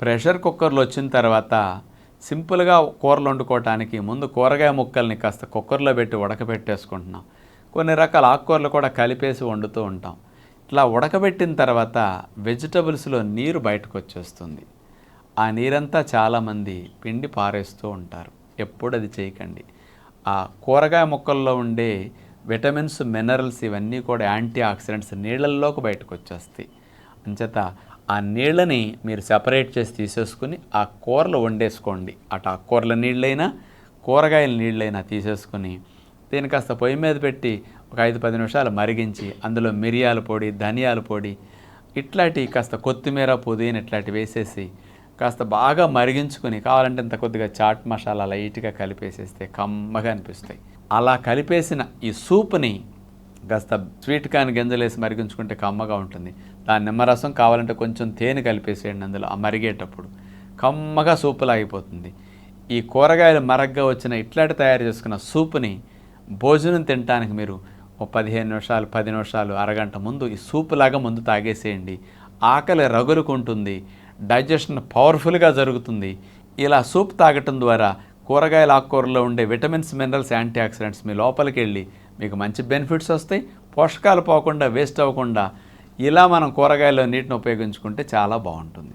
Pressure కుక్కర్లు వచ్చిన తర్వాత సింపుల్గా కూరలు వండుకోవటానికి ముందు కూరగాయ ముక్కల్ని కాస్త కుక్కర్లో పెట్టి ఉడకబెట్టేసుకుంటున్నాం. కొన్ని రకాల ఆకుకూరలు కూడా కలిపేసి వండుతూ ఉంటాం. ఇట్లా ఉడకబెట్టిన తర్వాత వెజిటబుల్స్లో నీరు బయటకు వచ్చేస్తుంది ఆ నీరంతా చాలామంది పిండి పారేస్తూ ఉంటారు. ఎప్పుడు అది చేయకండి. ఆ కూరగాయ ముక్కల్లో ఉండే విటమిన్స్ మినరల్స్ ఇవన్నీ కూడా యాంటీ ఆక్సిడెంట్స్ నీళ్ళల్లోకి బయటకు వచ్చేస్తాయి అంచేత ఆ నీళ్ళని మీరు సెపరేట్ చేసి తీసేసుకుని ఆ కూరలు వండేసుకోండి. అటు ఆ కూరల నీళ్ళైనా కూరగాయల నీళ్ళైనా తీసేసుకుని దీన్ని కాస్త పొయ్యి మీద పెట్టి ఒక ఐదు పది నిమిషాలు మరిగించి అందులో మిరియాల పొడి ధనియాల పొడి ఇట్లాంటి కాస్త కొత్తిమీర పుదీనా ఇట్లాంటి వేసేసి కాస్త బాగా మరిగించుకుని కావాలంటే ఇంత కొద్దిగా చాట్ మసాలా లైట్గా కలిపేసేస్తే కమ్మగా అనిపిస్తాయి. అలా కలిపేసిన ఈ సూప్ని కాస్త స్వీట్ కాని గింజలేసి మరిగించుకుంటే కమ్మగా ఉంటుంది. దాని నిమ్మరసం కావాలంటే కొంచెం తేనె కలిపేసేయండి అందులో ఆ మరిగేటప్పుడు. కమ్మగా సూపులా అయిపోతుంది. ఈ కూరగాయలు మరగ్గా వచ్చిన ఇట్లాంటి తయారు చేసుకున్న సూపుని భోజనం తినడానికి మీరు ఓ పదిహేను నిమిషాలు పది నిమిషాలు అరగంట ముందు ఈ సూప్ లాగా ముందు తాగేసేయండి. ఆకలి రగులుకుంటుంది. డైజెషన్ పవర్ఫుల్గా జరుగుతుంది. ఇలా సూప్ తాగటం ద్వారా కూరగాయల ఆకుకూరలో ఉండే విటమిన్స్ మినరల్స్ యాంటీ ఆక్సిడెంట్స్ మీ లోపలికి వెళ్ళి మీకు మంచి బెనిఫిట్స్ వస్తాయి. పోషకాలు పోకుండా వేస్ట్ అవ్వకుండా ఇలా మనం కూరగాయల నీటిని ఉపయోగించుకుంటే చాలా బాగుంటుంది.